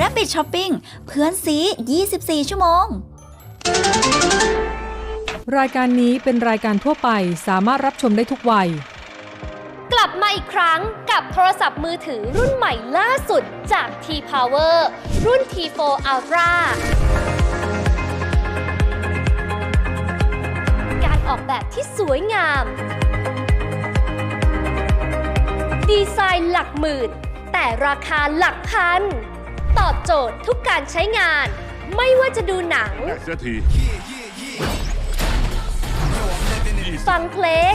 Rabbit Shopping เพื่อนซี 24 ชั่วโมง รายการนี้เป็นรายการทั่วไปสามารถรับชมได้ทุกวัย กลับมาอีกครั้งกับโทรศัพท์มือถือรุ่นใหม่ล่าสุดจาก T-Power รุ่น T4 Ultra การออกแบบที่สวยงาม ดีไซน์หลักหมื่น แต่ราคาหลักพัน ตอบโจทย์ทุกการใช้งาน ไม่ว่าจะดูหนังฟังเพลง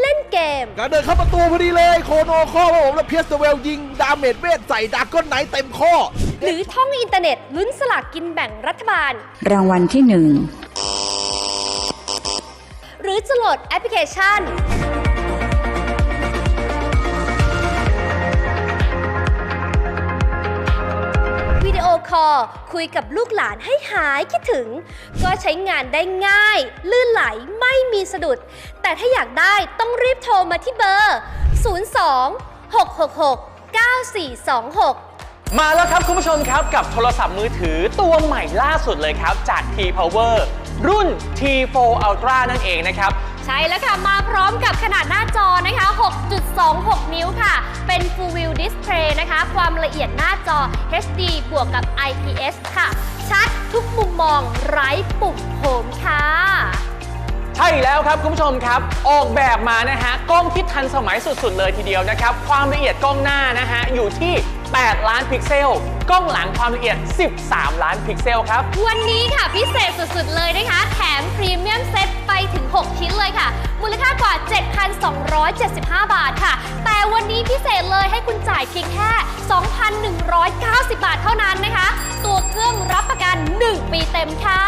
เล่นเกม การเดินเข้าประตูพอดีเลย โคโนข้อผมและเพียสเวลยิง ดาเมจเวทใส่ดาก้นไหนเต็มข้อ หรือท่องอินเทอร์เน็ตลุ้นสลากกินแบ่งรัฐบาล รางวัลที่หนึ่ง รือจะโหลดแอปพลิเคชัน วิดีโอคอลคุยกับลูกหลานให้หายคิดถึง ก็ใช้งานได้ง่าย ลื่นไหลไม่มีสะดุด แต่ถ้าอยากได้ต้องรีบโทรมาที่เบอร์ 02 666 9426 มาแล้วครับคุณผู้ชมครับกับโทรศัพท์มือถือตัวใหม่ล่าสุดเลยครับ จาก T-Power รุ่น T4 Ultra นั่นเองนะครับ ใช่แล้วค่ะ มาพร้อมกับขนาดหน้าจอนะคะ 6.26 นิ้วค่ะ เป็น Full View Display นะคะ ความละเอียดหน้าจอ HD บวกกับ IPS ค่ะ ชัดทุกมุมมองไร้ปุ่มโหมค่ะ ใช่แล้วครับคุณผู้ชมครับ ออกแบบมานะฮะกล้องที่ทันสมัยสุดๆเลยทีเดียวนะครับ ความละเอียดกล้องหน้านะฮะอยู่ที่ 8 ล้านพิกเซล กล้องหลังความละเอียด 13 ล้านพิกเซลครับ วันนี้ค่ะพิเศษสุดๆ เลยนะคะ แถมพรีเมียมเซตไปถึง 6 ชิ้นเลยค่ะ มูลค่ากว่า 7,275 บาทค่ะ แต่วันนี้พิเศษเลยให้คุณจ่ายเพียงแค่ 2,190 บาทเท่านั้นนะคะ ตัวเครื่องรับประกัน 1 ปีเต็มค่ะ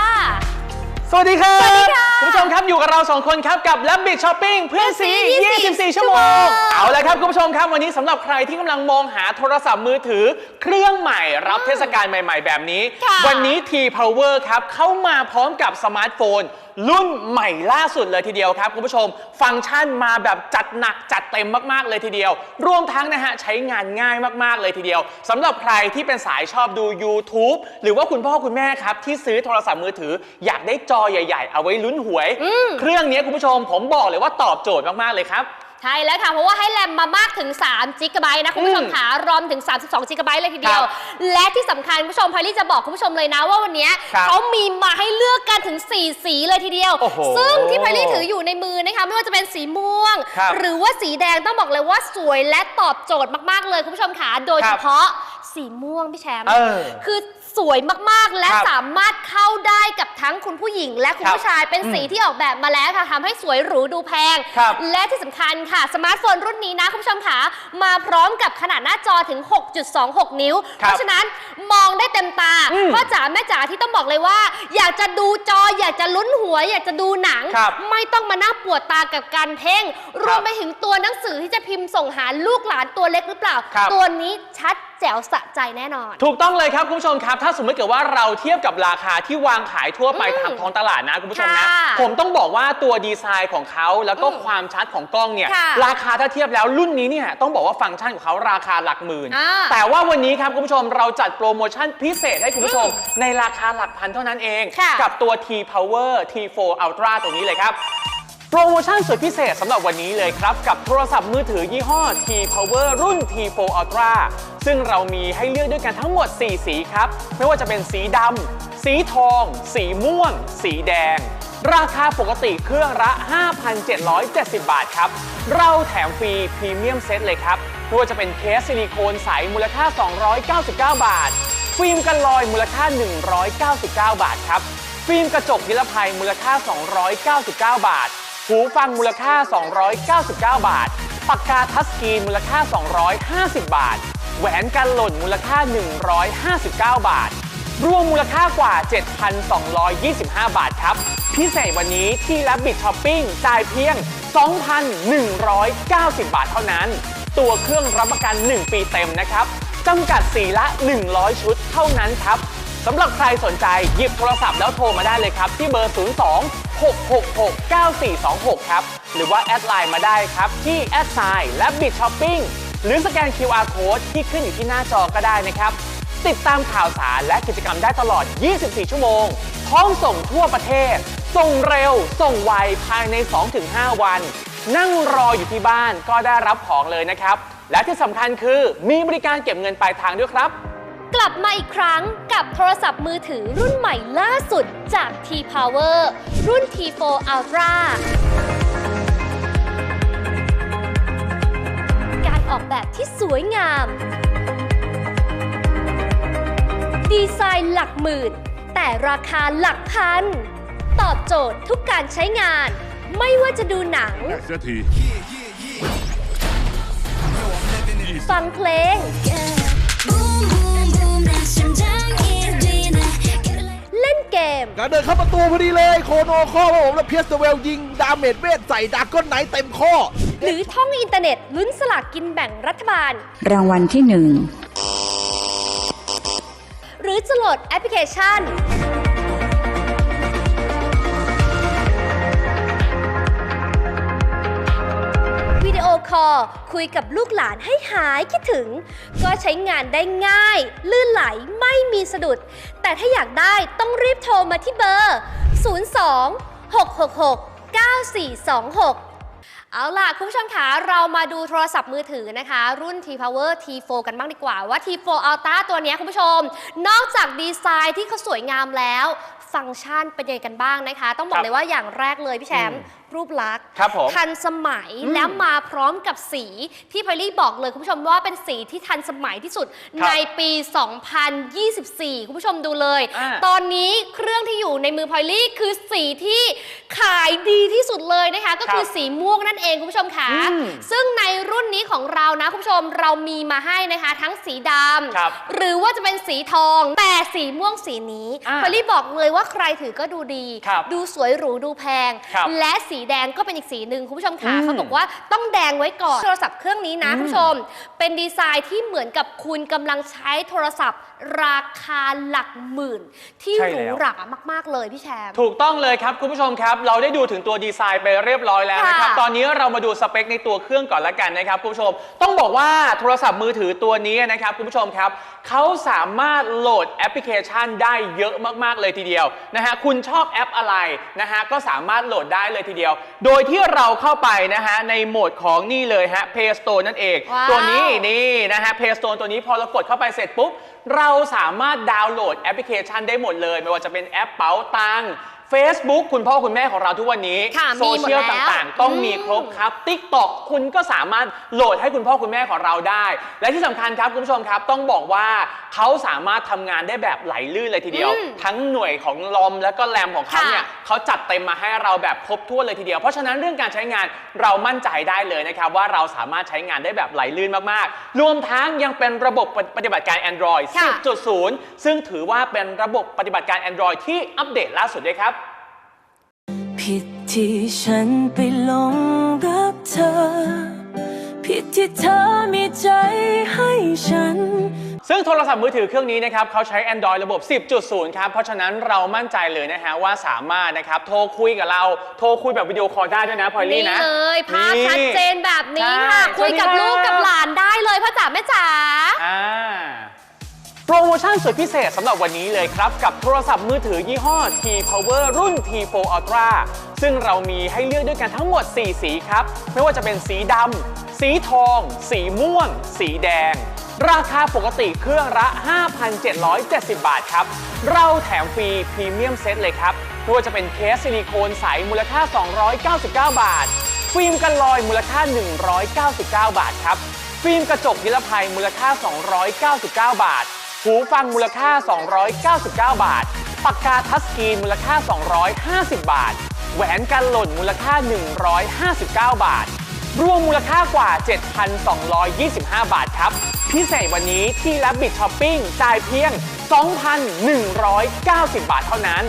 สวัสดีครับสวัสดีค่ะคุณผู้ชมครับอยู่กับเราสองคนครับกับ Rabbit Shopping เพื่อนสี24 ชั่วโมง เอาละครับคุณผู้ชมครับวันนี้สำหรับใครที่กำลังมองหาโทรศัพท์มือถือ เครื่องใหม่รับเทศกาลใหม่ ๆ แบบนี้ ค่ะ วันนี้ T Power ครับเข้ามาพร้อมกับสมาร์ทโฟน รุ่นใหม่ล่าสุดเลยทีเดียวครับ คุณผู้ชม ฟังก์ชันมาแบบจัดหนักจัดเต็มมากๆเลยทีเดียว รวมทั้งนะฮะใช้งานง่ายมากๆเลยทีเดียวสำหรับใครที่เป็นสายชอบดู YouTube หรือว่าคุณพ่อคุณแม่ครับที่ซื้อโทรศัพท์มือถืออยากได้จอใหญ่ ๆ เอาไว้ลุ้นหวยเครื่องนี้คุณผู้ชมผมบอกเลยว่าตอบโจทย์มากๆเลยครับ ใช่แล้วค่ะ เพราะว่าให้แรมมามากถึง3จิกะไบต์นะคุณผู้ชมอืมขารอมถึง 32จิกะไบต์เลยทีเดียว ครับและที่สำคัญคุณผู้ชมพารี่จะบอกคุณผู้ชมเลยนะว่าวันเนี้ยครับเขามีมาให้เลือกกันถึง 4 สีเลยทีเดียว โอ้โหซึ่งที่พารี่ถืออยู่ในมือนะคะไม่ว่าจะเป็นสีม่วง ครับหรือว่าสีแดงต้องบอกเลยว่าสวยและตอบโจทย์มากๆเลยคุณผู้ชมขาโดยครัเฉบพาะสีม่วงพี่แชมป์เออคือ สวยมากๆ และครับสามารถเข้าได้กับทั้งคุณผู้หญิง และคุณครับผู้ชายเป็นสีอืมที่ออกแบบมาแล้วค่ะทำให้สวยหรูดูแพง ครับและที่สำคัญค่ะ สมาร์ทโฟนรุ่นนี้นะ คุณผู้ชมค่ะมาพร้อมกับขนาดหน้าจอถึง 6.26 นิ้วครับเพราะฉะนั้นมองได้เต็มตาอืมพ่อจ๋าแม่จ๋าที่ต้องบอกเลยว่า อยากจะดูจอ อยากจะลุ้นหัว อยากจะดูหนัง ครับไม่ต้องมานั่งปวดตากับการเพ่งรวมไปถึงตัวหนังสือที่จะพิมพ์ส่งหาลูกหลานตัวเล็กหรือเปล่า ครับ ตัวนี้ชัดแจ๋วสะใจแน่นอน ถูกต้องเลยครับคุณผู้ชมครับถ้าสมมติเกิดว่าเราเทียบกับราคาที่วางขายทั่วไปอืมตามท้องตลาดนะคุณผู้ชมนะ ค่ะผมต้องบอกว่าตัวดีไซน์ของเขาแล้วก็อืมความชัดของกล้องเนี่ยค่ะราคาถ้าเทียบแล้วรุ่นนี้เนี่ยต้องบอกว่าฟังก์ชันของเขาราคาหลักหมื่น อ่าแต่ว่าวันนี้ครับคุณผู้ชมเราจัดโปรโมชั่นพิเศษให้คุณผู้ชม ในราคาหลักพันเท่านั้นเอง ค่ะ กับตัว T Power T4 Ultra ตัวนี้เลยครับ โปรโมชั่นสุดพิเศษสำหรับวันนี้เลยครับ กับโทรศัพท์มือถือยี่ห้อ T Power รุ่น T4 Ultra ซึ่งเรามีให้เลือกด้วยกันทั้งหมด 4 สีครับ ไม่ว่าจะเป็นสีดำ สีทอง สีม่วง สีแดง ราคาปกติเครื่องละ 5,770 บาทครับ เราแถมฟรีพรีเมียมเซตเลยครับ ไม่ว่าจะเป็นเคสซิลิโคนใสมูลค่า 299 บาท ฟิล์มกันลอยมูลค่า 199 บาทครับ ฟิล์มกระจกนิรภัยมูลค่า 299 บาท หูฟังมูลค่า 299 บาท ปากกาทัชสกรีนมูลค่า 250 บาท แหวนกันหล่นมูลค่า 159 บาท รวมมูลค่ากว่า 7,225 บาทครับ พิเศษวันนี้ที่ Rabbit Shopping จ่ายเพียง 2,190 บาทเท่านั้น ตัวเครื่องรับประกัน 1 ปีเต็มนะครับจำกัดสีละ 100 ชุดเท่านั้นครับ สำหรับใครสนใจหยิบโทรศัพท์แล้วโทรมาได้เลยครับ ที่เบอร์ 02 666 9426 ครับ หรือว่าแอดไลน์มาได้ครับ ที่แอดไซน์และบิ t ช้อปปิ้งหรือสแกน QR Code ที่ขึ้นอยู่ที่หน้าจอก็ได้นะครับ ติดตามข่าวสารและกิจกรรมได้ตลอด 24 ชั่วโมง พร้อมส่งทั่วประเทศ ส่งเร็ว ส่งไวภายใน 2-5 วัน นั่งรออยู่ที่บ้านก็ได้รับของเลยนะครับ และที่สำคัญคือมีบริการเก็บเงินปลายทางด้วยครับ กลับมาอีกครั้งกับโทรศัพท์มือถือรุ่นใหม่ล่าสุดจาก T-Power รุ่น T4 Ultra การออกแบบที่สวยงาม ดีไซน์หลักหมื่น แต่ราคาหลักพัน ตอบโจทย์ทุกการใช้งาน ไม่ว่าจะดูหนังเสียที ฟังเพลง เล่นเกมการเดินเข้าประตูพอดีเลยโคโนข้อครับผมแล้วเพียสเวลยิงดาเมจเวทใส่ดราก้อนไนท์เต็มข้อ หรือท่องอินเทอร์เน็ตลุ้นสลากกินแบ่งรัฐบาล รางวัลที่หนึ่งหรือจะโหลดแอปพลิเคชัน คอคุยกับลูกหลานให้หายคิดถึง ก็ใช้งานได้ง่าย ลื่นไหลไม่มีสะดุด แต่ถ้าอยากได้ต้องรีบโทรมาที่เบอร์ 02 666 9426เอาล่ะ คุณผู้ชมคะเรามาดูโทรศัพท์มือถือนะคะ รุ่น T-Power T4 กันบ้างดีกว่าว่า T4 Ultra ตัวนี้คุณผู้ชม นอกจากดีไซน์ที่เขาสวยงามแล้ว ฟังก์ชันเป็นยังไงกันบ้างนะคะ ต้องบอกบเลยว่าอย่างแรกเลยพี่แชมป์ รูปลักษณ์ครับผมทันสมัยอืมแล้วมาพร้อมกับสีที่พอลลี่บอกเลยคุณผู้ชมว่าเป็นสีที่ทันสมัยที่สุดครับในปี 2024 คุณผู้ชมดูเลยอ่าตอนนี้เครื่องที่ อยู่ในมือพอลลี่คือสีที่ขายดีที่สุดเลยนะคะ ก็คือสีม่วงนั่นเองคุณผู้ชมค่ะอืมซึ่งในรุ่นนี้ของเรานะคุณผู้ชมเรามีมาให้นะคะ ทั้งสีดครับำหรือว่าจะเป็นสีทองแต่สีม่วงสีนี้อ่าพอลลี่บอกเลยว่าใครถือก็ดูดีครับดูสวยหรูดูแพงครับและสีแดงก็เป็นอีกสีหนึ่งคุณผู้ชมค่ะอืมเขาบอกว่าต้องแดงไว้ก่อนโทรศัพท์เครื่องนี้นะอืมคุณผู้ชม เป็นดีไซน์ที่เหมือนกับคุณกำลังใช้โทรศัพท์ ราคาหลักหมื่น ที่ใช่หแล้วรูหรามาก ๆ เลยพี่แชมป์ ถูกต้องเลยครับ คุณผู้ชมครับ เราได้ดูถึงตัวดีไซน์ไปเรียบร้อยแล้วนะครับ ค่ะตอนนี้เรามาดูสเปคในตัวเครื่องก่อนละกันนะครับ คุณผู้ชม ต้องบอกว่าโทรศัพท์มือถือตัวนี้นะครับ คุณผู้ชมครับเขาสามารถโหลดแอปพลิเคชันได้เยอะมากๆเลยทีเดียวนะฮะคุณชอบแอปอะไรนะฮะก็สามารถโหลดได้เลยทีเดียว โดยที่เราเข้าไปนะฮะในโหมดของนี่เลยฮะ Play Store นั่นเอง ว้าว ตัวนี้นี่นะฮะ Play Store ตัวนี้พอเรากดเข้าไปเสร็จปุ๊บ เราสามารถดาวน์โหลดแอปพลิเคชันได้หมดเลย ไม่ว่าจะเป็นแอปเป๋าตังค์ Facebook คุณพ่อคุณแม่ของเราทุกวันนี้ค่ะโซเชียลมีหมดแล้วต่างๆ ต้องอืมมีครบครับ TikTok คุณก็สามารถโหลดให้คุณพ่อคุณแม่ของเราได้ และที่สำคัญครับคุณผู้ชมครับ ต้องบอกว่าเขาสามารถทำงานได้แบบไหลลื่นเลยทีเดียว อืมทั้งหน่วยของลมและก็แรมของเขาค่ะเนี่ยเขาจัดเต็มมาให้เราแบบครบถ้วนเลยทีเดียว เพราะฉะนั้นเรื่องการใช้งานเรามั่นใจได้เลยนะครับ ว่าเราสามารถใช้งานได้แบบไหลลื่นมาก ๆ รวมทั้งยังเป็นระบบปฏิบัติการ Android ค่ะ 10.0 ซึ่งถือว่าเป็นระบบปฏิบัติการ Android ที่อัปเดตล่าสุดด้วยครับ ผิดที่ฉันไปหลงรักเธอ ผิดที่เธอมีใจให้ฉัน ซึ่งโทรศัพท์มือถือเครื่องนี้นะครับเขาใช้ Android ระบบ 10.0 ครับ เพราะฉะนั้นเรามั่นใจเลยนะฮะว่าสามารถนะครับโทรคุยกับเราโทรคุยแบบวิดีโอคอลได้ด้วยนะพลอยลี่นี่นะเลยภาพนี่ชัดเจนแบบนี้ใช่ค่ะคุยกับสวัสดีลูกครับกับหลานได้เลยพ่อจ๋าแม่จ๋า อ่า โปรโมชั่นสุดพิเศษสำหรับวันนี้เลยครับ กับโทรศัพท์มือถือยี่ห้อ T Power รุ่น T4 Ultra ซึ่งเรามีให้เลือกด้วยกันทั้งหมด 4 สีครับ ไม่ว่าจะเป็นสีดำ สีทอง สีม่วง สีแดง ราคาปกติเครื่องละ 5,770 บาทครับ เราแถมฟรีพรีเมียมเซตเลยครับไม่ว่าจะเป็นเคสซิลิโคนใสมูลค่า 299 บาท ฟิล์มกันลอยมูลค่า 199 บาทครับ ฟิล์มกระจกนิรภัยมูลค่า 299 บาท หูฟังมูลค่า 299 บาท ปากกาทัชสกรีนมูลค่า 250 บาท แหวนกันหล่นมูลค่า 159 บาท รวมมูลค่ากว่า 7,225 บาทครับ พิเศษวันนี้ที่ Rabbit Shopping จ่ายเพียง 2,190 บาทเท่านั้น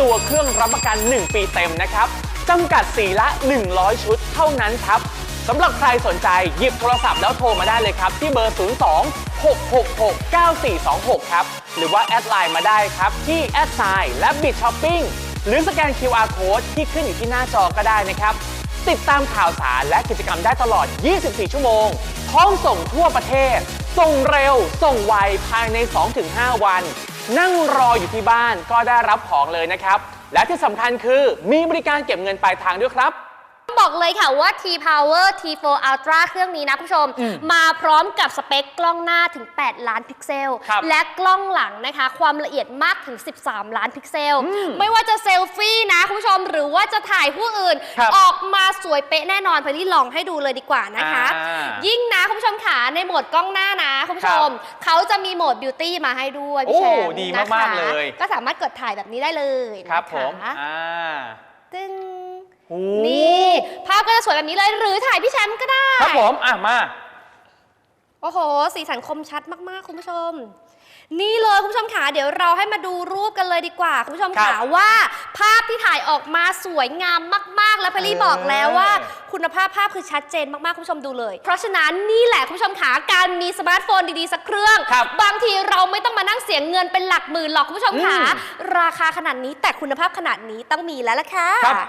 ตัวเครื่องรับประกัน 1 ปีเต็มนะครับจำกัดสีละ 100 ชุดเท่านั้นครับ สำหรับใครสนใจหยิบโทรศัพท์แล้วโทรมาได้เลยครับ ที่เบอร์ 02 666 9426 ครับ หรือว่าแอดไลน์มาได้ครับ ที่แอดไซน์และบิ t ช้อปปิ้งหรือสแกน QR Code ที่ขึ้นอยู่ที่หน้าจอก็ได้นะครับ ติดตามข่าวสารและกิจกรรมได้ตลอด 24 ชั่วโมง พร้อมส่งทั่วประเทศ ส่งเร็ว ส่งไวภายใน 2-5 วัน นั่งรออยู่ที่บ้านก็ได้รับของเลยนะครับ และที่สำคัญคือมีบริการเก็บเงินปลายทางด้วยครับ บอกเลยค่ะว่า T-Power T4 Ultra เครื่องนี้นะคุณผู้ชมอืมมาพร้อมกับสเปคกล้องหน้าถึง 8 ล้านพิกเซล ครับและกล้องหลังนะคะ ความละเอียดมากถึง 13 ล้านพิกเซล อืมไม่ว่าจะเซลฟี่นะคุณผู้ชม หรือว่าจะถ่ายผู้อื่น ครับออกมาสวยเป๊ะแน่นอนพอที่ลองให้ดูเลยดีกว่านะคะ อ่ายิ่งนะคุณผู้ชมขาในโหมดกล้องหน้านะคุณผู้ชม เขาจะมีโหมดบิวตี้มาให้ด้วยพี่แชมโอ้ป์ดีนะคะมากๆเลย ก็สามารถกดถ่ายแบบนี้ได้เลยนะะครับผมอ่า ตึ้ง โอ้นี่ภาพก็จะสวยแบบนี้เลยหรือถ่ายพี่แชมป์ก็ได้ ครับผม อะ มา โอ้โห สีสันคมชัดมาก ๆ คุณผู้ชม นี่เลยคุณผู้ชมขาเดี๋ยวเราให้มาดูรูปกันเลยดีกว่า คุณผู้ชมครัขาบว่า ภาพที่ถ่ายออกมาสวยงามมาก ๆ แล้วพอลลี่เออบอกแล้วว่า คุณภาพภาพคือชัดเจนมาก ๆ คุณผู้ชมดูเลย เพราะฉะนั้นนี่แหละคุณผู้ชมขาการมีสมาร์ทโฟนดี ๆ สักเครื่อง ครับบางทีเราไม่ต้องมานั่งเสียเงินเป็นหลักหมื่นหรอกคุณผู้ชมขาอืม ราคาขนาดนี้แต่คุณภาพขนาดนี้ต้องมีแล้วล่ะค่ะ ครับ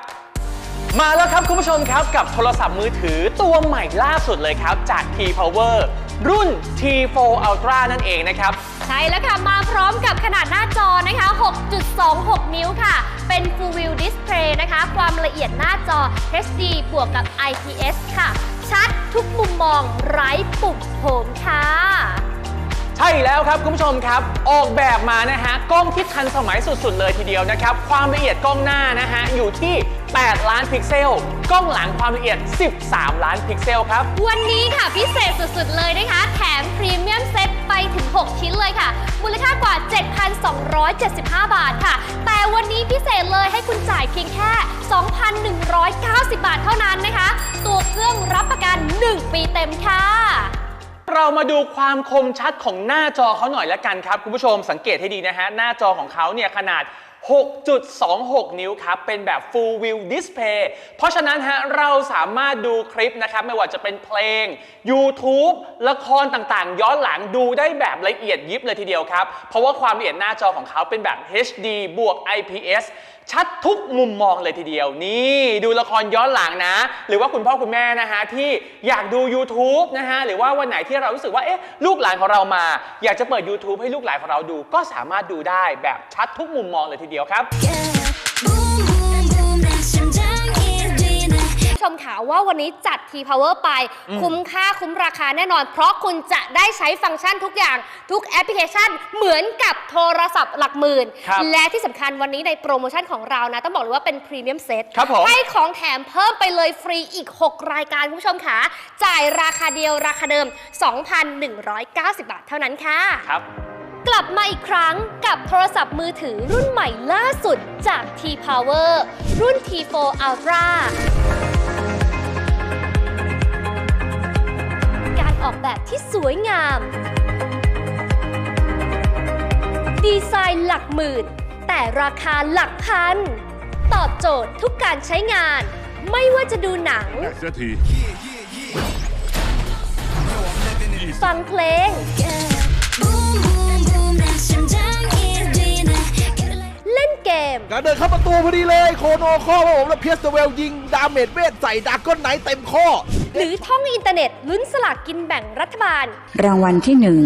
มาแล้วครับคุณผู้ชมครับกับโทรศัพท์มือถือตัวใหม่ล่าสุดเลยครับ จาก T-Power รุ่น T4 Ultra นั่นเองนะครับ ใช่แล้วค่ะ มาพร้อมกับขนาดหน้าจอนะคะ 6.26 นิ้วค่ะ เป็น Full View Display นะคะ ความละเอียดหน้าจอ HD บวกกับ IPS ค่ะ ชัดทุกมุมมองไร้ปุ่มโหมค่ะ ใช่แล้วครับคุณผู้ชมครับ ออกแบบมานะฮะกล้องที่ทันสมัยสุดๆเลยทีเดียวนะครับ ความละเอียดกล้องหน้านะฮะอยู่ที่ 8 ล้านพิกเซล กล้องหลังความละเอียด 13 ล้านพิกเซลครับ วันนี้ค่ะพิเศษสุดๆเลยนะคะ แถมพรีเมียมเซตไปถึง 6 ชิ้นเลยค่ะ มูลค่ากว่า 7,275 บาทค่ะ แต่วันนี้พิเศษเลยให้คุณจ่ายเพียงแค่ 2,190 บาทเท่านั้นนะคะ ตัวเครื่องรับประกัน 1 ปีเต็มค่ะ เรามาดูความคมชัดของหน้าจอเขาหน่อยละกันครับ คุณผู้ชมสังเกตให้ดีนะฮะ หน้าจอของเขาเนี่ยขนาด 6.26 นิ้วครับ เป็นแบบ Full View Display เพราะฉะนั้นฮะเราสามารถดูคลิปนะครับ ไม่ว่าจะเป็นเพลง YouTube ละครต่างๆ ย้อนหลังดูได้แบบละเอียดยิบเลยทีเดียวครับ เพราะว่าความละเอียดหน้าจอของเขาเป็นแบบ HD บวก IPS ชัดทุกมุมมองเลยทีเดียว นี่ดูละครย้อนหลังนะ หรือว่าคุณพ่อคุณแม่นะฮะที่อยากดู YouTube นะฮะหรือว่าวันไหนที่เรารู้สึกว่าเอ๊ะลูกหลานของเรามา อยากจะเปิด YouTube ให้ลูกหลานของเราดู ก็สามารถดูได้แบบชัดทุกมุมมองเลยทีเดียวครับ boom boom boom 내 심장이 뛰네 ช มข่าวว่าวันนี้จัด T Power ไป คุ้มค่าคุ้มราคาแน่นอน เพราะคุณจะได้ใช้ฟังก์ชันทุกอย่าง ทุกแอปพลิเคชันเหมือนกับโทรศัพท์หลักหมื่น ครับและที่สำคัญวันนี้ในโปรโมชั่นของเรานะ ต้องบอกเลยว่าเป็นพรีเมียมเซตครับผม ให้ของแถมเพิ่มไปเลยฟรีอีก 6 รายการคุณผู้ชมค่ะจ่ายราคาเดียวราคาเดิม 2,190 บาทเท่านั้นค่ะ ครับ กลับมาอีกครั้งกับโทรศัพท์มือถือรุ่นใหม่ล่าสุดจาก T-Power รุ่น T4 Ultra ออกแบบที่สวยงาม ดีไซน์หลักหมื่น แต่ราคาหลักพัน ตอบโจทย์ทุกการใช้งาน ไม่ว่าจะดูหนังฟังเพลง เล่นเกม การเดินเข้าประตูพอดีเลย โคโนข้อครัผมแล้วเพียสเวลยิง ดาเมจเวทใส่ดาก้อนไหนเต็มข้อ หรือท่องอินเทอร์เน็ตลุ้นสลากกินแบ่งรัฐบาล รางวัลที่หนึ่ง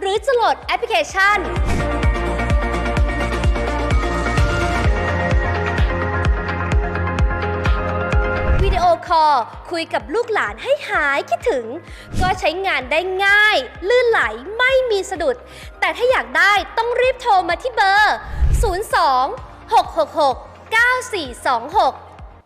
หรือจะโหลดแอปพลิเคชัน วิดีโอคอลคุยกับลูกหลานให้หายคิดถึง ก็ใช้งานได้ง่าย ลื่นไหลไม่มีสะดุด แต่ถ้าอยากได้ต้องรีบโทรมาที่เบอร์ 02 666 9426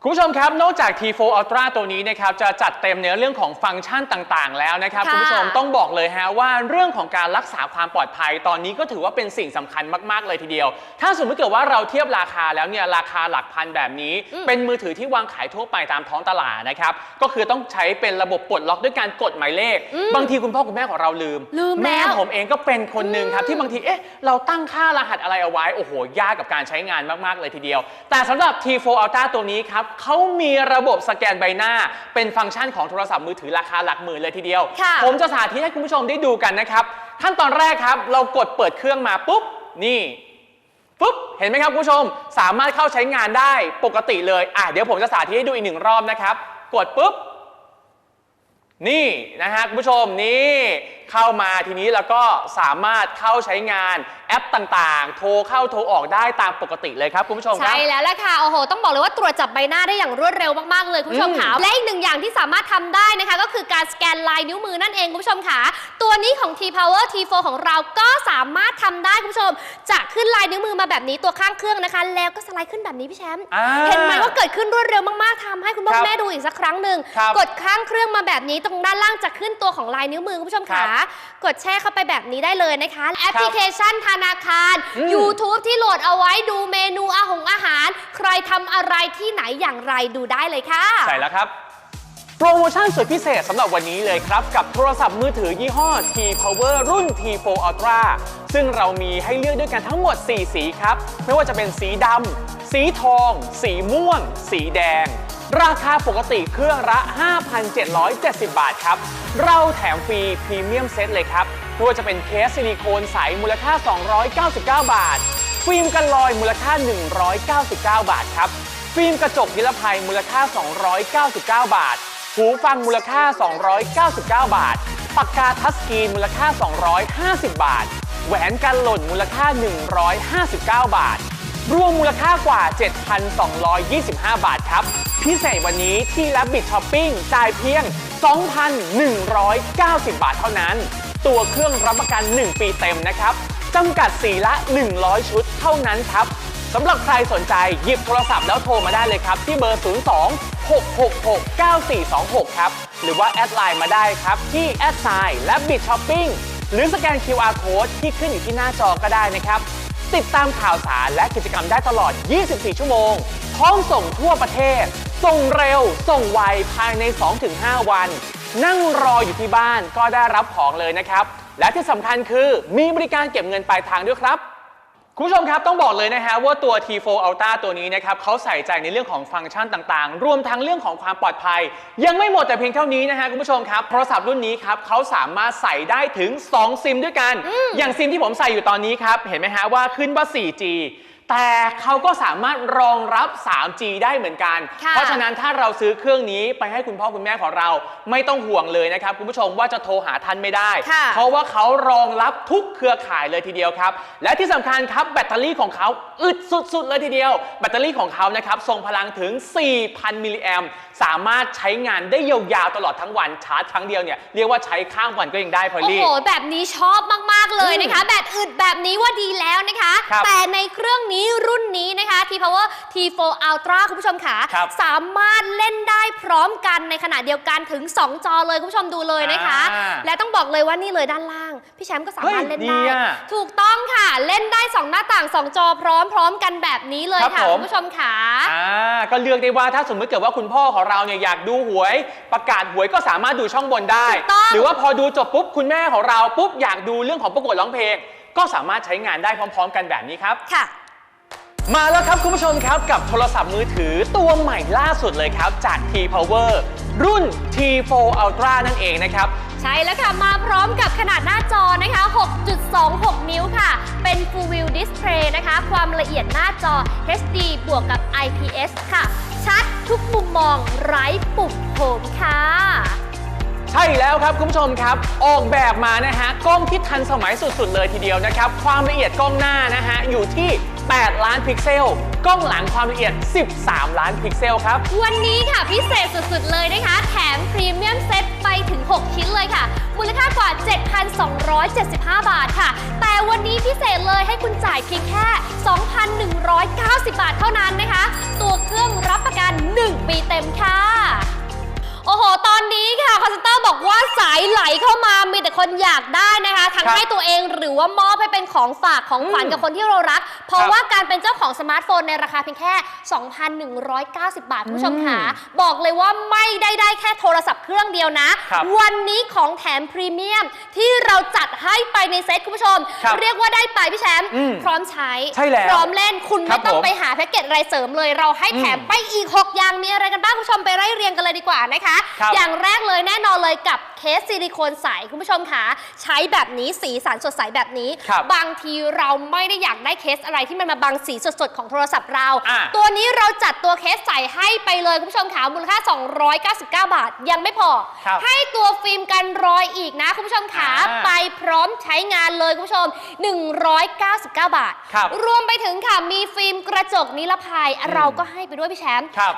คุณผู้ชมครับ นอกจาก T4 Ultra ตัวนี้นะครับจะจัดเต็มในเรื่องของฟังก์ชันต่างๆ แล้วนะครับค่ะคุณผู้ชมต้องบอกเลยฮะว่าเรื่องของการรักษาความปลอดภัยตอนนี้ก็ถือว่าเป็นสิ่งสำคัญมากๆเลยทีเดียว ถ้าสมมติเกิดว่าเราเทียบราคาแล้วเนี่ยราคาหลักพันแบบนี้เป็นมือถือที่วางขายทั่วไปตามท้องตลาดนะครับก็คือต้องใช้เป็นระบบปลดล็อกด้วยการกดหมายเลข บางทีคุณพ่อคุณแม่ของเราลืม ลืมแม่แล้ว ผมเองก็เป็นคนหนึ่งครับ ที่บางทีเอ๊ะเราตั้งค่ารหัสอะไรเอาไว้ โอ้โห ยากกับการใช้งานมาก ๆ เลยทีเดียว แต่สำหรับ T4 Ultra ตัวนี้ครับเขามีระบบสแกนใบหน้า เป็นฟังก์ชันของโทรศัพท์มือถือราคาหลักหมื่นเลยทีเดียว ค่ะ ผมจะสาธิตให้คุณผู้ชมได้ดูกันนะครับขั้นตอนแรกครับเรากดเปิดเครื่องมาปุ๊บนี่ปุ๊บเห็นไหมครับคุณผู้ชมสามารถเข้าใช้งานได้ปกติเลยอะเดี๋ยวผมจะสาธิตให้ดูอีกหนึ่งรอบนะครับ กดปุ๊บ นี่นะฮะคุณผู้ชมนี่เข้ามาทีนี้แล้วก็สามารถเข้าใช้งานแอปต่างๆ โทรเข้าโทรออกได้ตามปกติเลยครับคุณผู้ชมครับ ใช่แล้วแหละค่ะ โอ้โห ต้องบอกเลยว่าตรวจจับใบหน้าได้อย่างรวดเร็วมากๆเลยคุณผู้ชมค่ะอืมและอีกหนึ่งอย่างที่สามารถทำได้นะคะ ก็คือการสแกนลายนิ้วมือนั่นเองคุณผู้ชมค่ะ ตัวนี้ของ T Power T4 ของเราก็สามารถทำได้คุณผู้ชม จะขึ้นลายนิ้วมือมาแบบนี้ตัวข้างเครื่องนะคะ แล้วก็สไลด์ขึ้นแบบนี้พี่แชมป์ อ่า เห็นไหมว่าเกิดขึ้นรวดเร็วมากๆทำให้คุณพ่อครับแม่ดูอีกสักครั้งหนึ่งครับกดข้างเครื่องมาแบบนี้ตรงด้านล่างจะขึ้นตัวของลายนิ้วมือคุณผู้ชมครัค่ะบกดแช่เข้าไปแบบนี้ได้เลยนะคะ แอปพลิเคชันธนาคารอืม YouTube ที่โหลดเอาไว้ดูเมนูอาหงอาหาร ใครทำอะไรที่ไหนอย่างไรดูได้เลยค่ะ ใช่แล้วครับโปรโมชั่นสุดพิเศษสำหรับวันนี้เลยครับ กับโทรศัพท์มือถือยี่ห้อ T Power รุ่น T4 Ultra ซึ่งเรามีให้เลือกด้วยกันทั้งหมด 4 สีครับ ไม่ว่าจะเป็นสีดำสีทอง สีม่วง สีแดง ราคาปกติเครื่องละ 5,770 บาทครับ เราแถมฟรีพรีเมียมเซตเลยครับ ไม่ว่าจะเป็นเคสซิลิโคนใสมูลค่า 299 บาท ฟิล์มกันลอยมูลค่า 199 บาทครับ ฟิล์มกระจกนิรภัยมูลค่า 299 บาท หูฟังมูลค่า 299 บาท ปากกาทัชสกรีนมูลค่า 250 บาท แหวนกันหล่นมูลค่า 159 บาท รวมมูลค่ากว่า 7,225 บาทครับ พิเศษวันนี้ที่ Rabbit Shopping จ่ายเพียง 2,190 บาทเท่านั้น ตัวเครื่องรับประกัน 1 ปีเต็มนะครับจำกัดสีละ 100 ชุดเท่านั้นครับสำหรับใครสนใจหยิบโทรศัพท์แล้วโทรมาได้เลยครับ ที่เบอร์ 02 666 9426 ครับ หรือว่าแอดไลน์มาได้ครับที่แอดไซน์และบิ t ช้อปปิ้งหรือสแกน QR Code ที่ขึ้นอยู่ที่หน้าจอก็ได้นะครับ ติดตามข่าวสารและกิจกรรมได้ตลอด 24 ชั่วโมง พร้อมส่งทั่วประเทศ ส่งเร็ว ส่งไวภายใน 2-5 วัน นั่งรออยู่ที่บ้านก็ได้รับของเลยนะครับ และที่สำคัญคือมีบริการเก็บเงินปลายทางด้วยครับคุณผู้ชมครับต้องบอกเลยนะฮะว่าตัว T4 Ultra ตัวนี้นะครับเขาใส่ใจในเรื่องของฟังก์ชันต่างๆ รวมทั้งเรื่องของความปลอดภัย ยังไม่หมดแต่เพียงเท่านี้นะฮะคุณผู้ชมครับโทรศัพท์รุ่นนี้ครับเขาสามารถใส่ได้ถึง 2 ซิมด้วยกัน อย่างซิมที่ผมใส่อยู่ตอนนี้ครับเห็นไหมฮะว่าขึ้นว่า 4G แต่เขาก็สามารถรองรับ 3G ได้เหมือนกัน ค่ะ เพราะฉะนั้นถ้าเราซื้อเครื่องนี้ไปให้คุณพ่อคุณแม่ของเราไม่ต้องห่วงเลยนะครับ คุณผู้ชมว่าจะโทรหาท่านไม่ได้ ค่ะเพราะว่าเขารองรับทุกเครือข่ายเลยทีเดียวครับ และที่สำคัญครับแบตเตอรี่ของเขาอึดสุดๆเลยทีเดียว แบตเตอรี่ของเขานะครับทรงพลังถึง 4,000 มิลลิแอมป์ สามารถใช้งานได้ยาวๆตลอดทั้งวันชาร์จครั้งเดียวเนี่ยเรียกว่าใช้ข้ามวันก็ยังได้พอลโอ้ลี่ โห แบบนี้ชอบมาก ๆ เลยนะคะ แบบอึดแบบนี้ว่าดีแล้วนะคะ ครับแต่ในเครื่องนี้รุ่นนี้นะคะ T Power T4 Ultra คุณผู้ชมค่ะครับ สามารถเล่นได้พร้อมกันในขณะเดียวกันถึง 2 จอเลยคุณผู้ชมดูเลยนะคะ อ่า และต้องบอกเลยว่านี่เลยด้านล่าง พี่แชมป์ก็สามารถเฮ้ยเล่นดีได้อะถูกต้องค่ะ เล่นได้ 2 หน้าต่าง 2 จอพร้อมพร้อมกันแบบนี้เลยครับค่ะ ผม คุณผู้ชมค่ะอ่าก็เลือกได้ว่าถ้าสมมติเกิดว่าคุณพ่อของเราเนี่ยอยากดูหวย ประกาศหวยก็สามารถดูช่องบนได้ ถูกต้อง หรือว่าพอดูจบปุ๊บคุณแม่ของเราปุ๊บอยากดูเรื่องของประกวดร้องเพลง ก็สามารถใช้งานได้พร้อม ๆ กันแบบนี้ครับ ค่ะ มาแล้วครับคุณผู้ชมครับกับโทรศัพท์มือถือตัวใหม่ล่าสุดเลยครับ จาก T Power รุ่น T4 Ultra นั่นเองนะครับ ใช่แล้วค่ะ มาพร้อมกับขนาดหน้าจอนะคะ 6.26 นิ้วค่ะ เป็น Full View Display นะคะ ความละเอียดหน้าจอ HD บวกกับ IPS ค่ะ ชัดทุกมุมมองไร้ปุ่มโผมค่ะ ใช่แล้วครับคุณผู้ชมครับ ออกแบบมานะฮะกล้องที่ทันสมัยสุดๆเลยทีเดียวนะครับ ความละเอียดกล้องหน้านะฮะอยู่ที่ 8 ล้านพิกเซล กล้องหลังความละเอียด 13 ล้านพิกเซลครับ วันนี้ค่ะพิเศษสุดๆ เลยนะคะ แถมพรีเมียมเซตไปถึง 6 ชิ้นเลยค่ะ มูลค่ากว่า 7,275 บาทค่ะ แต่วันนี้พิเศษเลยให้คุณจ่ายเพียงแค่ 2,190 บาทเท่านั้นนะคะ ตัวเครื่องรับประกัน 1 ปีเต็มค่ะ โอ้โห ตอนนี้ค่ะคอนเซนเตอร์บอกว่าสายไหลเข้ามามีแต่คนอยากได้นะคะ ทั้งครับให้ตัวเองหรือว่ามอบให้เป็นของฝากของขวัญอืมกับคนที่เรารัก เพราะครับว่าการเป็นเจ้าของสมาร์ทโฟนในราคาเพียงแค่ 2,190 บาทคุณผู้ชมค่ะ บอกเลยว่าไม่ได้ได้แค่โทรศัพท์เครื่องเดียวนะ ครับวันนี้ของแถมพรีเมียมที่เราจัดให้ไปในเซ็ตคุณผู้ชม ครับเรียกว่าได้ไปพี่แชมป์อืมพร้อมใช้ใช่แล้วพร้อมเล่นคุณครัไม่บต้องผม ไปหาแพ็กเกจอะไรเสริมเลยเราให้แถมอืมไปอีก 6 อย่างมีอะไรกันบ้างคุณผู้ชมไปไล่เรียงกันเลยดีกว่านะคะครับอย่างแรกเลยแน่นอนเลยกับเคสซิลิโคนใสคุณผู้ชมคะใช้แบบนี้สีสันสดใสแบบนี้ ครับบางทีเราไม่ได้อยากได้เคสอะไรที่มันมาบังสีสดๆของโทรศัพท์เรา อะ ตัวนี้เราจัดตัวเคสใสให้ไปเลยคุณผู้ชมคะมูลค่า 299 บาทยังไม่พอ ครับให้ตัวฟิล์มกันรอยอีกนะคุณผู้ชมคะอ่าไปพร้อมใช้งานเลยคุณผู้ชม 199 บาท ครับ รวมไปถึงค่ะมีฟิล์มกระจกนิรภัยเราก็ให้ไปด้วยพี่แชมป์ครับ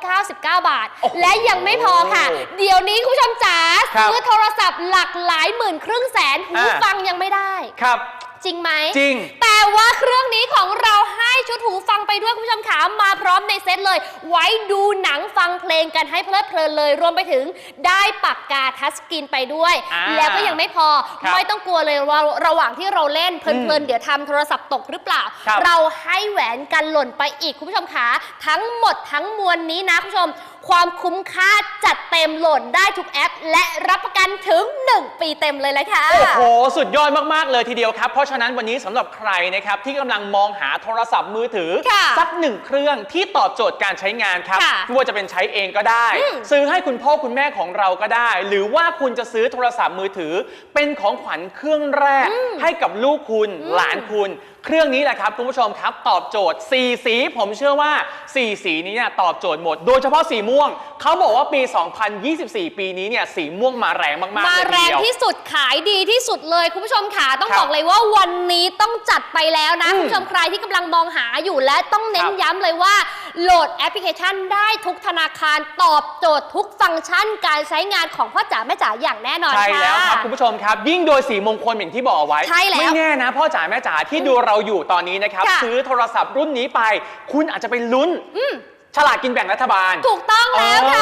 299 บาท โอ้โหและยังไม่พอค่ะ เดี๋ยวนี้คุณผู้ชมจ๋าครับ ซื้อโทรศัพท์หลักหลายหมื่นครึ่งแสนหูอ่าฟังยังไม่ได้ ครับ จริงไหม จริง แต่ว่าเครื่องนี้ของเราให้ชุดหูฟังไปด้วยคุณผู้ชมขามาพร้อมในเซตเลย ไว้ดูหนังฟังเพลงกันให้เพลิดเพลินเลย รวมไปถึงได้ปากกาทัชสกรีนไปด้วย อ่าแล้วก็ยังไม่พอ ครับไม่ต้องกลัวเลยว่าระหว่างที่เราเล่นเพอืลิมนๆ เดี๋ยวทำโทรศัพท์ตกหรือเปล่า ครับเราให้แหวนกันหล่นไปอีกคุณผู้ชมขาทั้งหมดทั้งมวลนี้นะคุณผู้ชม ความคุ้มค่าจัดเต็มโหลดได้ทุกแอป และรับประกันถึง 1 ปีเต็มเลยละค่ะ โอ้โห สุดยอดมาก ๆ เลยทีเดียวครับ เพราะฉะนั้นวันนี้สำหรับใครนะครับ ที่กำลังมองหาโทรศัพท์มือถือ ค่ะสักหนึ่งเครื่องที่ตอบโจทย์การใช้งานครับค่ะไม่ว่าจะเป็นใช้เองก็ได้ อืม ซื้อให้คุณพ่อคุณแม่ของเราก็ได้ หรือว่าคุณจะซื้อโทรศัพท์มือถือ เป็นของขวัญเครื่องแรก ให้กับลูกคุณหลานคุณ เครื่องนี้แหละครับคุณผู้ชมครับตอบโจทย์ 4 สี ผมเชื่อว่า 4 สีนี้เนี่ยตอบโจทย์หมด โดยเฉพาะสีม่วง เขาบอกว่าปี 2024 ปีนี้เนี่ยสีม่วงมาแรงมากๆมาเลยทีแรงเดียวที่สุดขายดีที่สุดเลยคุณผู้ชมขาต้องครับบอกเลยว่าวันนี้ต้องจัดไปแล้วนะอืมคุณผู้ชมใครที่กำลังมองหาอยู่และต้องเน้นครับย้ำเลยว่าโหลดแอปพลิเคชันได้ทุกธนาคารตอบโจทย์ทุกฟังก์ชันการใช้งานของพ่อจ๋าแม่จ๋าอย่างแน่นอนใช่ค่ะแล้วครับคุณผู้ชมครับ ยิ่งโดยสีมงคลอย่างที่บอกเอาไว้ใช่แล้วไม่แน่นะพ่อจ๋าแม่จ๋าที่ดูเราอยู่ตอนนี้นะครับ ค่ะ ซื้อโทรศัพท์รุ่นนี้ไป คุณอาจจะไปลุ้นฉลากกินแบ่งรัฐบาล ถูกต้องแล้วค่ะ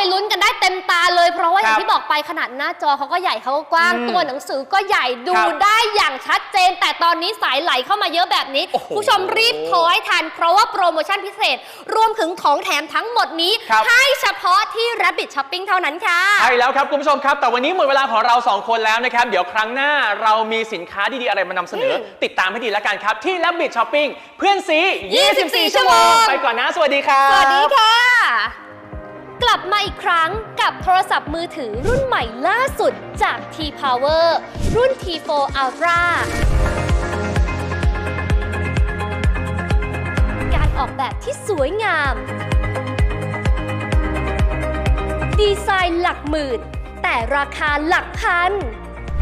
ไปลุ้นกันได้เต็มตาเลย เพราะว่าอคย่ารังบที่บอกไปขนาดหน้าจอเขาก็ใหญ่เขาก็กว้างอืมตัวหนังสือก็ใหญ่ดูครับได้อย่างชัดเจน แต่ตอนนี้สายไหลเข้ามาเยอะแบบนี้โอ้โหผู้ชมรีบโทรให้ทัน เพราะว่าโปรโมชั่นพิเศษ รวมถึงของแถมทั้งหมดนี้ครับให้เฉพาะที่ Rabbit Shopping เท่านั้นค่ะใช่แล้วครับคุณผู้ชมครับ แต่วันนี้หมดเวลาของเรา 2 คนแล้วนะครับ เดี๋ยวครั้งหน้าเรามีสินค้าดีๆอะไรมานำเสนออติดตามให้ดีแล้วกันครับ ที่ Rabbit Shopping เพื่อนซี 24 ชั่วโมง ไปก่อนนะ สวัสดีครับ สวัสดีค่ะ กลับมาอีกครั้งกับโทรศัพท์มือถือรุ่นใหม่ล่าสุดจาก T-Power รุ่น T4 Ultra การออกแบบที่สวยงาม ดีไซน์หลักหมื่น แต่ราคาหลักพัน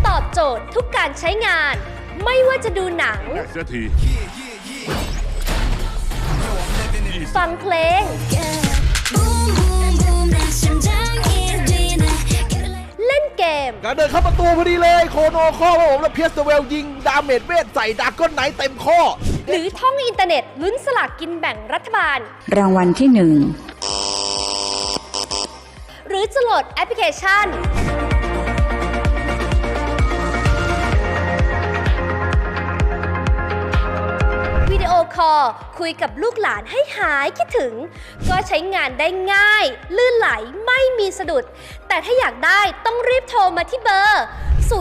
ตอบโจทย์ทุกการใช้งาน ไม่ว่าจะดูหนัง เสียที ฟังเพลง เล่นเกม การเดินเข้าประตูพอดีเลยโคโนข้อครับผมแล้วเพียสเวลยิงดาเมจเวทใส่ดราก้อนไนท์เต็มข้อ หรือท่องอินเทอร์เน็ตลุ้นสลากกินแบ่งรัฐบาล รางวัลที่หนึ่ง หรือจะโหลดแอปพลิเคชัน คอคุยกับลูกหลานให้หายคิดถึง ก็ใช้งานได้ง่าย ลื่นไหลไม่มีสะดุด แต่ถ้าอยากได้ต้องรีบโทรมาที่เบอร์ 02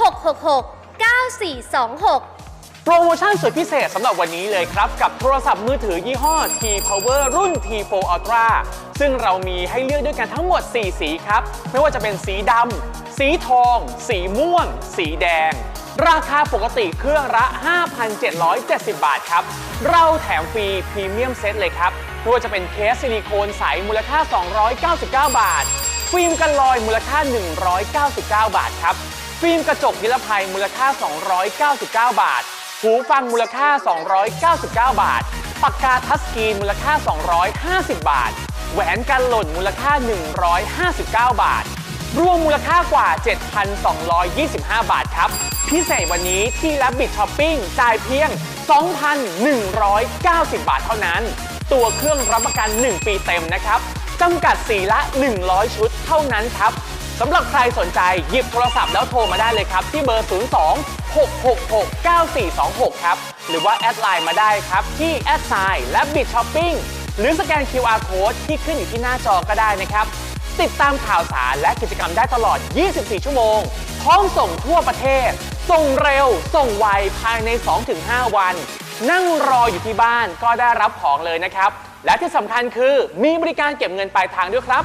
666 9426โปรโมชั่นสุดพิเศษสำหรับวันนี้เลยครับ กับโทรศัพท์มือถือยี่ห้อ T Power รุ่น T4 Ultra ซึ่งเรามีให้เลือกด้วยกันทั้งหมด 4 สีครับ ไม่ว่าจะเป็นสีดำสีทอง สีม่วง สีแดง ราคาปกติเครื่องละ 5,770 บาทครับ เราแถมฟรีพรีเมียมเซตเลยครับไม่ว่าจะเป็นเคสซิลิโคนใสมูลค่า 299 บาท ฟิล์มกันลอยมูลค่า 199 บาทครับ ฟิล์มกระจกนิรภัยมูลค่า 299 บาท หูฟังมูลค่า 299 บาท ปากกาทัชสกรีนมูลค่า 250 บาท แหวนกันหล่นมูลค่า 159 บาท รวมมูลค่ากว่า 7,225 บาทครับ พิเศษวันนี้ที่ Rabbit Shopping จ่ายเพียง 2,190 บาทเท่านั้น ตัวเครื่องรับประกัน 1 ปีเต็มนะครับจำกัดสีละ 100 ชุดเท่านั้นครับสำหรับใครสนใจหยิบโทรศัพท์แล้วโทรมาได้เลยครับ ที่เบอร์ 02 666 9426 ครับ หรือว่าแอดไลน์มาได้ครับ ที่แอดไซน์และบิ t ช้อปปิ้งหรือสแกน QR Code ที่ขึ้นอยู่ที่หน้าจอก็ได้นะครับ ติดตามข่าวสารและกิจกรรมได้ตลอด 24 ชั่วโมง พร้อมส่งทั่วประเทศ ส่งเร็ว ส่งไว ภายใน 2-5 วัน นั่งรออยู่ที่บ้านก็ได้รับของเลยนะครับ และที่สำคัญคือมีบริการเก็บเงินปลายทางด้วยครับ